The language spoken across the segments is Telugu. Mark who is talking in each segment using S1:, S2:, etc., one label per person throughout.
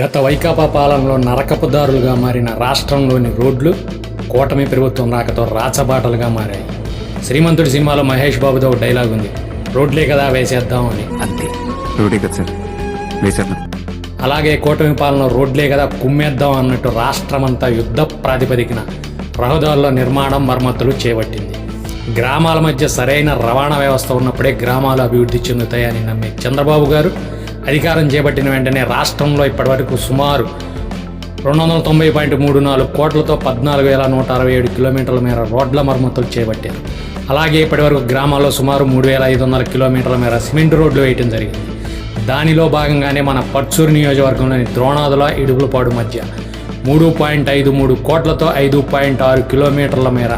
S1: గత వైకాపా పాలనలో నరకపుదారులుగా మారిన రాష్ట్రంలోని రోడ్లు కూటమి ప్రభుత్వం రాకతో రాచబాటలుగా మారాయి. శ్రీమంతుడి సినిమాలో మహేష్ బాబుతో ఒక డైలాగ్ ఉంది రోడ్లే కదా వేసేద్దాం అని.
S2: అంతే. కదా సార్. వేసేద్దాం.
S1: అలాగే కూటమి పాలన రోడ్లే కదా కుమ్మేద్దాం అన్నట్టు రాష్ట్రమంతా యుద్ధ ప్రాతిపదికన రహదారుల నిర్మాణం మరమ్మతులు చేపట్టింది. గ్రామాల మధ్య సరైన రవాణా వ్యవస్థ ఉన్నప్పుడే గ్రామాలు అభివృద్ధి చెందుతాయని నమ్మే చంద్రబాబు గారు అధికారం చేపట్టిన వెంటనే రాష్ట్రంలో ఇప్పటివరకు సుమారు రెండు వందల తొంభై పాయింట్ మూడు నాలుగు కోట్లతో పద్నాలుగు వేల నూట అరవై ఏడు కిలోమీటర్ల మేర రోడ్ల మరమ్మతులు చేపట్టారు. అలాగే ఇప్పటివరకు గ్రామాల్లో సుమారు మూడు వేల ఐదు వందల కిలోమీటర్ల మేర సిమెంట్ రోడ్లు వేయటం జరిగింది. దానిలో భాగంగానే మన పర్చూరు నియోజకవర్గంలోని ద్రోణాదుల ఇడుగులపాడు మధ్య మూడు పాయింట్ ఐదు మూడు కోట్లతో ఐదు పాయింట్ ఆరు కిలోమీటర్ల మేర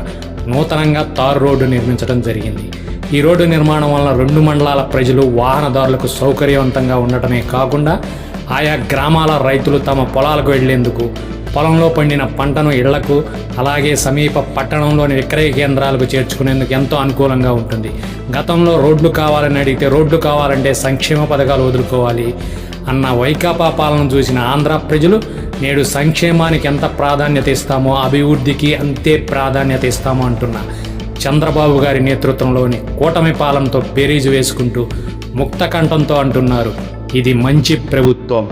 S1: నూతనంగా తారు రోడ్డు నిర్మించడం జరిగింది. ఈ రోడ్డు నిర్మాణం వలన రెండు మండలాల ప్రజలు వాహనదారులకు సౌకర్యవంతంగా ఉండటమే కాకుండా ఆయా గ్రామాల రైతులు తమ పొలాలకు వెళ్ళేందుకు పొలంలో పండిన పంటను ఇళ్ళకు అలాగే సమీప పట్టణంలోని విక్రయ కేంద్రాలకు చేర్చుకునేందుకు ఎంతో అనుకూలంగా ఉంటుంది. గతంలో రోడ్లు కావాలని అడిగితే రోడ్లు కావాలంటే సంక్షేమ పథకాలు వదులుకోవాలి అన్న వైకాపా పాలన చూసిన ఆంధ్ర ప్రజలు నేడు సంక్షేమానికి ఎంత ప్రాధాన్యత ఇస్తామో అభివృద్ధికి అంతే ప్రాధాన్యత ఇస్తామో అంటున్నా. చంద్రబాబు గారి నేతృత్వంలోని కూటమి పాలనతో బేరీజు వేసుకుంటూ ముక్త కంఠంతో అంటున్నారు. ఇది మంచి ప్రభుత్వం.